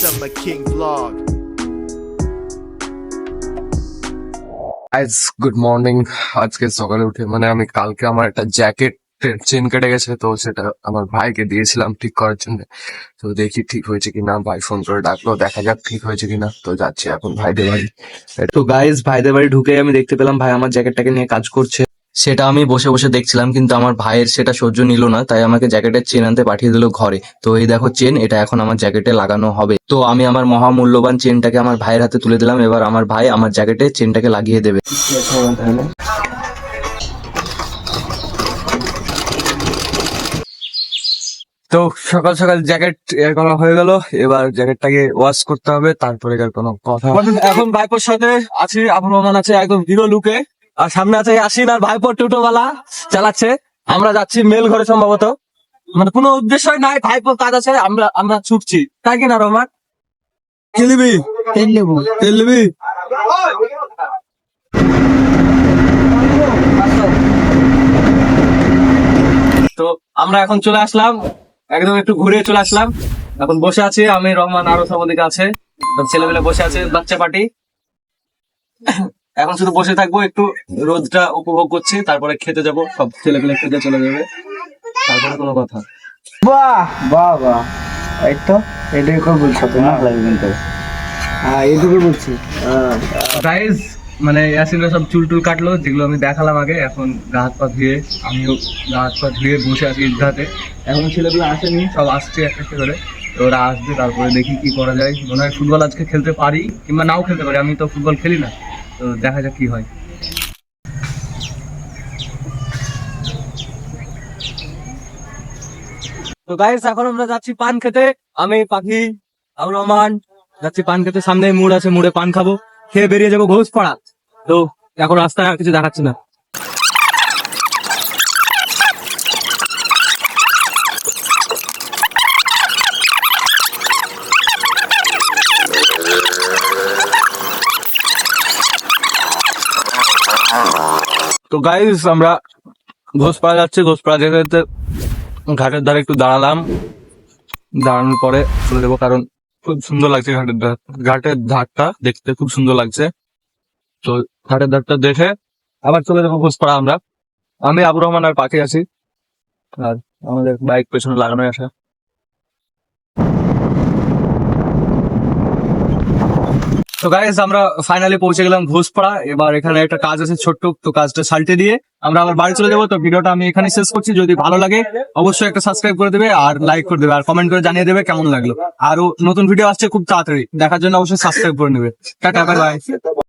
Summer King vlog. Good morning আজকে সকালে উঠে মানে আমি কালকে আমার একটা জ্যাকেট চেন কেটে গেছে তো সেটা আমার ভাইকে দিয়েছিলাম ঠিক করার জন্য। তো দেখি ঠিক হয়েছে কিনা ভাই ফোন করে ডাকলো দেখা যাক ঠিক হয়েছে কিনা। তো যাচ্ছি এখন ভাইদের বাড়ি। তো গাইজ ভাইদের বাড়ি ঢুকে আমি দেখতে পেলাম ভাই আমার জ্যাকেটটাকে নিয়ে কাজ করছে। সেটা আমি বসে বসে দেখছিলাম কিন্তু আমার ভাইয়ের সেটা সহ্য নিল না তাই আমাকে জ্যাকেটের চেন আনতে পাঠিয়ে দিল ঘরে। তো এই দেখো চেন এটা এখন আমার জ্যাকেটে লাগানো হবে। তো আমি আমার মহামূল্যবান চেনটাকে আমার ভাইয়ের হাতে তুলে দিলাম এবার আমার ভাই আমার জ্যাকেটে চেনটাকে লাগিয়ে দেবে। তো সকাল সকাল জ্যাকেট এর করা হয়ে গেল এবার জ্যাকেটটাকে ওয়াশ করতে হবে তারপরে আর কোনো কথা। এখন ভাইপোর সাথে আছি আবুর রহমান আছে একদম হিরো লুকে। আর সামনে আছে ইয়াসিন আর ভাইপোর টোটোওয়ালা চালাচ্ছে। আমরা যাচ্ছি মেল ঘরে সম্ভবত। মানে কোনো উদ্দেশ্যই নাই ভাইপোর কাজ আছে আমরা আমরা ছুটছি। তাই কি না রহমান তেল নিবি। তো আমরা এখন চলে আসলাম একদম একটু ঘুরে চলে আসলাম। এখন বসে আছি আমি রহমান আরও সব দিকে আছে। ছেলেমেলে বসে আছে বাচ্চা পার্টি। এখন শুধু বসে থাকব একটু রোদটা উপভোগ করছি তারপরে খেতে যাব সব ছেলে পেলে খেতে চলে যাবে। তারপরে কোনো কথা। বাহ! বাহ বাহ। এই তো এটাই করে বলছো তো না কিন্তু। হ্যাঁ এইটুকু বলছি। গাইজ মানে ইয়াসিনরা সব চুল টুল কাটলো যেগুলো আমি দেখালাম আগে এখন গা হাত পা ধুয়ে আমিও গা হাত পা ধুয়ে বসে আছি ঈদগাতে এখন ছেলেগুলো আসেনি সব আসছে একটা একটা করে। ওরা আসবে তারপরে দেখি কি করা যায়। মনে হয় ফুটবল আজকে খেলতে পারি কিংবা নাও খেলতে পারি আমি তো ফুটবল খেলি না। তো দেখা যাক কি হয়। তো গাইস এখন আমরা যাচ্ছি পান খেতে। আমি, পাখি, আবু রহমান, যাচ্ছি পান খেতে। সামনে মুড় আছে, মুড়ে পান খাব। খেয়ে বেরিয়ে যাব ঘোষ পাড়া তো এখন রাস্তায় আর কিছু দেখাচ্ছি না। তো গাইজ আমরা ঘোষপাড়া যাচ্ছি ঘোষপাড়া যেতে যেতে ঘাটের ধারে একটু দাঁড়ালাম। দাঁড়ানোর পরে চলে যাব, কারণ খুব সুন্দর লাগছে ঘাটের ধার, ঘাটের ধারটা দেখতে খুব সুন্দর লাগছে। তো ঘাটের ধারটা দেখে আবার চলে যাব ঘোষপাড়া আমরা। আমি আবু রহমান আর পাখি আছি, আর আমাদের বাইক পেছনে লাগানোই আসা তো গাইজ আমরা ফাইনালি পৌঁছে গেলাম ঘোষপাড়া। এবার এখানে একটা কাজ আছে ছোট্ট, তো কাজটা সাল্টে দিয়ে আমরা আবার বাড়ি চলে যাব। তো ভিডিওটা আমি এখানে শেষ করছি। যদি ভালো লাগে, অবশ্যই একটা সাবস্ক্রাইব করে দেবে আর লাইক করে দেবে। আর কমেন্ট করে জানিয়ে দেবে কেমন লাগল। আরও নতুন ভিডিও আসছে খুব তাড়াতাড়ি। দেখার জন্য অবশ্যই সাবস্ক্রাইব করে নেবে। Tata bye